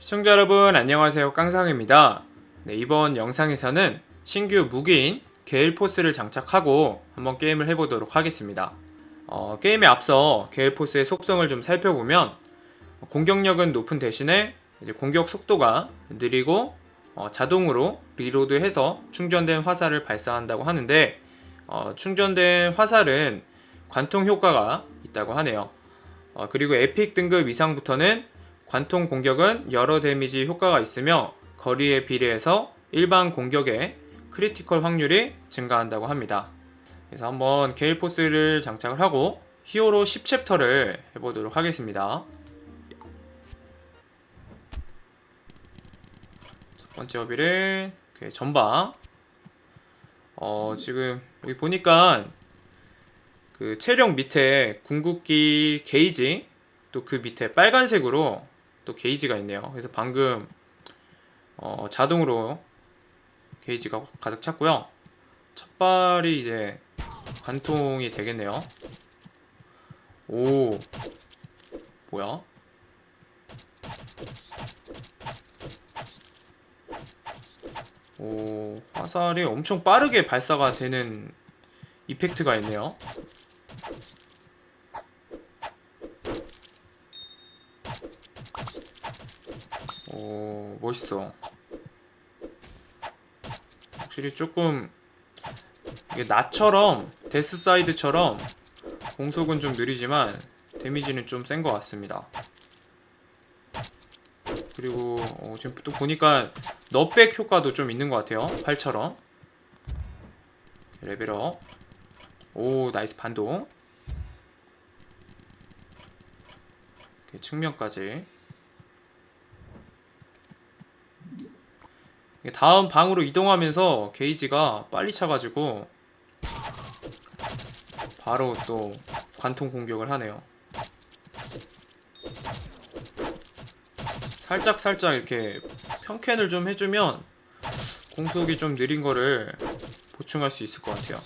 시청자 여러분 안녕하세요. 깡상입니다. 네, 이번 영상에서는 신규 무기인 게일포스를 장착하고 한번 게임을 해보도록 하겠습니다. 어, 게임에 앞서 게일포스의 속성을 좀 살펴보면 공격력은 높은 대신에 이제 공격 속도가 느리고 어, 자동으로 리로드해서 충전된 화살을 발사한다고 하는데 어, 충전된 화살은 관통 효과가 있다고 하네요. 어, 그리고 에픽 등급 이상부터는 관통 공격은 여러 데미지 효과가 있으며 거리에 비례해서 일반 공격의 크리티컬 확률이 증가한다고 합니다. 그래서 한번 게일포스를 장착을 하고 히어로 10챕터를 해보도록 하겠습니다. 첫 번째 어비를 전방 어 지금 여기 보니까 그 체력 밑에 궁극기 게이지 또 그 밑에 빨간색으로 또 게이지가 있네요. 그래서 방금 어, 자동으로 게이지가 가득 찼고요. 첫 발이 이제 관통이 되겠네요. 오, 뭐야? 오, 화살이 엄청 빠르게 발사가 되는 이펙트가 있네요. 오, 멋있어. 확실히 조금 이게 나처럼 데스사이드처럼 공속은 좀 느리지만 데미지는 좀 센 것 같습니다. 그리고 어, 지금 또 보니까 넛백 효과도 좀 있는 것 같아요. 팔처럼 레벨업. 오 나이스 반동. 측면까지. 이게 다음 방으로 이동하면서 게이지가 빨리 차가지고 바로 또 관통 공격을 하네요. 살짝 살짝 이렇게 평캔을 좀 해주면 공속이 좀 느린 거를 보충할 수 있을 것 같아요.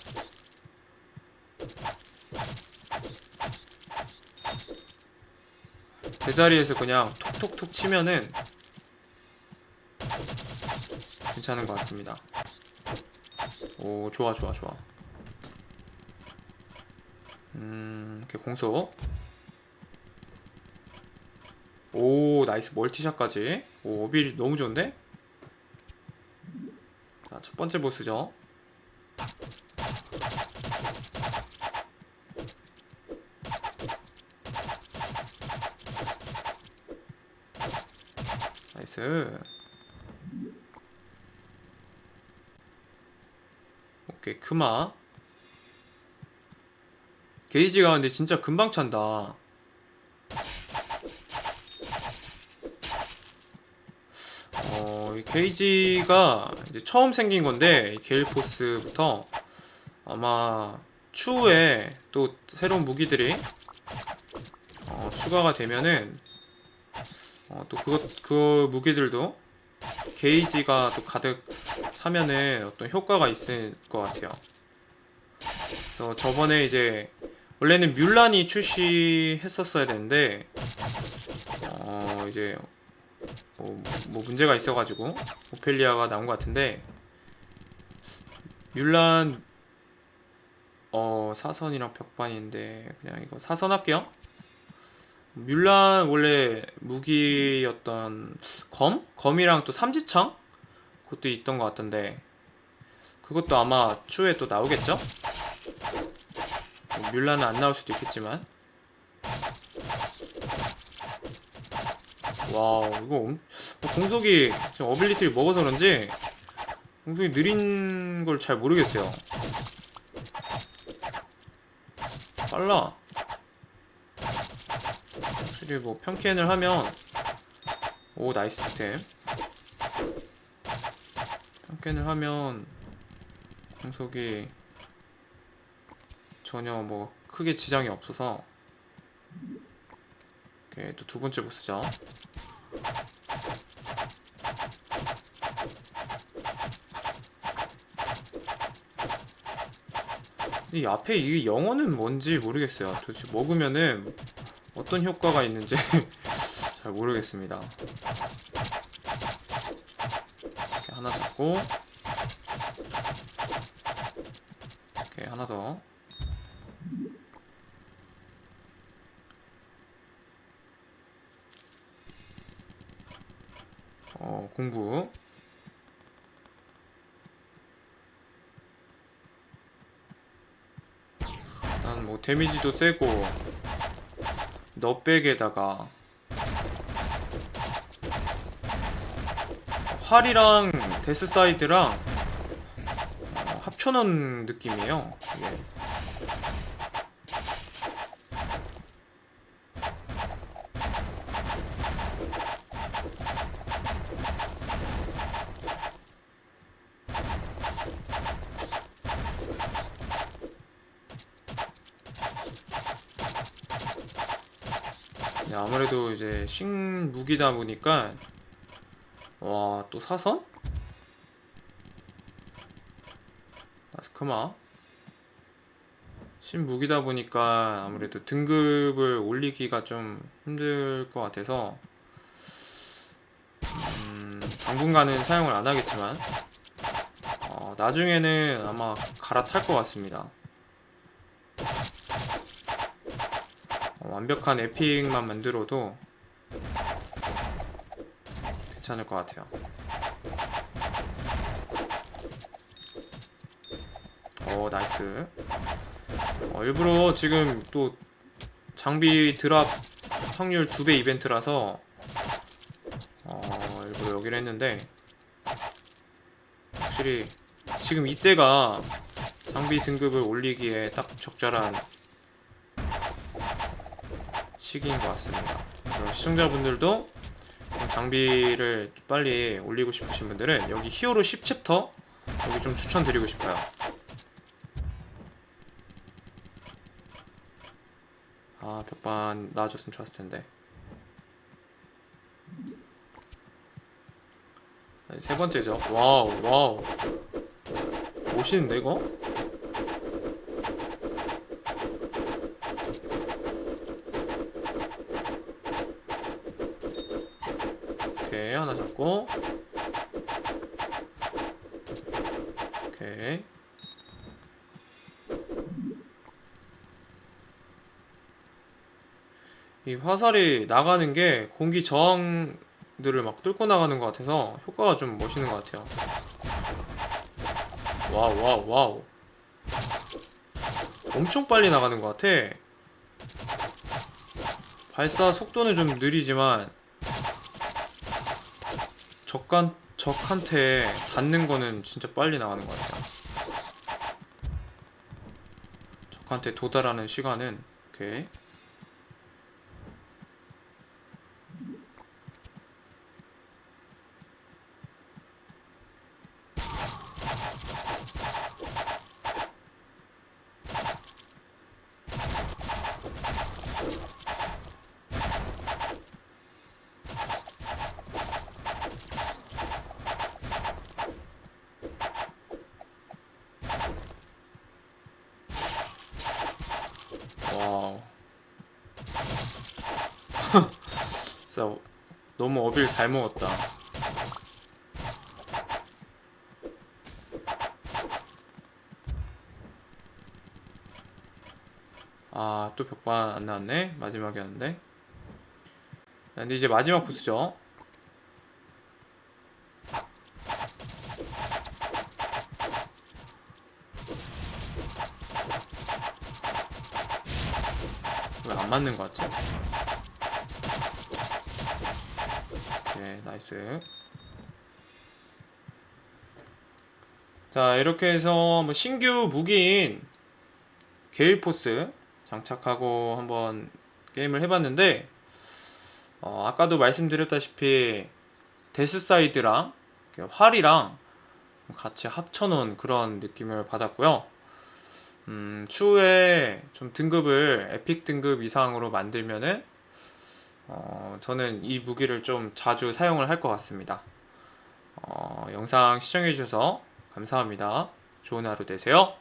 제자리에서 그냥 톡톡톡 치면은 괜찮은 것 같습니다. 오, 좋아, 좋아, 좋아. 음, 이렇게 공속. 오, 나이스 멀티샷까지. 오, 어빌 너무 좋은데? 자, 첫 번째 보스죠. 나이스. 오케이 크마. 게이지가 근데 진짜 금방 찬다. 어, 이 게이지가 이제 처음 생긴 건데 이 게일 포스부터 아마 추후에 또 새로운 무기들이 어, 추가가 되면은 어, 또 그것 그 무기들도 게이지가 또 가득 사면은 어떤 효과가 있을 것 같아요. 그래서 저번에 이제 원래는 뮬란이 출시했었어야 되는데 어 이제 뭐, 뭐 문제가 있어가지고 오펠리아가 나온 것 같은데 뮬란 어 사선이랑 벽반인데 그냥 이거 사선 할게요. 뮬란 원래 무기였던 검? 검이랑 또 삼지창? 그것도 있던 것 같던데 그것도 아마 추후에 또 나오겠죠? 뭐 뮬란은 안 나올 수도 있겠지만 와우 이거 엄- 공속이 지금 어빌리티를 먹어서 그런지 공속이 느린 걸 잘 모르겠어요 빨라 확실히 뭐 평캔을 하면 오 나이스 템. 평캔을 하면 공속이 전혀 뭐 크게 지장이 없어서 오케이 또 두 번째 보스죠. 이 앞에 이 영어는 뭔지 모르겠어요. 도대체 먹으면은 어떤 효과가 있는지 잘 모르겠습니다. 하나 잡고 오케이 하나 더. 어, 공부. 난 뭐 데미지도 세고 너백에다가 활이랑 데스사이드랑 어, 합쳐놓은 느낌이에요. 이 아무래도 이제 신무기다 보니까 와 또 사선? 아스크마 신무기다 보니까 아무래도 등급을 올리기가 좀 힘들 것 같아서 음, 당분간은 사용을 안 하겠지만 어, 나중에는 아마 갈아탈 것 같습니다. 완벽한 에픽만 만들어도 괜찮을 것 같아요. 어 나이스. 어, 일부러 지금 또 장비 드랍 확률 2배 이벤트라서 어, 일부러 여기를 했는데 확실히 지금 이때가 장비 등급을 올리기에 딱 적절한 시기인 것 같습니다. 시청자분들도 장비를 빨리 올리고 싶으신 분들은 여기 히어로 10챕터 여기 좀 추천드리고 싶어요. 아, 벽반 나와줬으면 좋았을 텐데. 세 번째죠. 와우, 와우. 멋있는데, 이거? 오케이, 하나 잡고. 오케이. 이 화살이 나가는 게 공기 저항들을 막 뚫고 나가는 것 같아서 효과가 좀 멋있는 것 같아요. 와우, 와우, 와우. 엄청 빨리 나가는 것 같아. 발사 속도는 좀 느리지만 적간 적한테 닿는 거는 진짜 빨리 나가는 것 같아요. 적한테 도달하는 시간은 오케이. 와우. 진짜 너무 어빌 잘 먹었다. 아, 또 벽반 안 나왔네? 마지막이었는데. 자, 근데 이제 마지막 보스죠. 왜 안 맞는 것 같지? 네, 나이스. 자, 이렇게 해서 뭐 신규 무기인 게일포스 장착하고 한번 게임을 해봤는데, 어, 아까도 말씀드렸다시피 데스사이드랑 활이랑 같이 합쳐놓은 그런 느낌을 받았고요. 음, 추후에 좀 등급을 에픽 등급 이상으로 만들면은 어, 저는 이 무기를 좀 자주 사용을 할 것 같습니다. 어, 영상 시청해주셔서 감사합니다. 좋은 하루 되세요.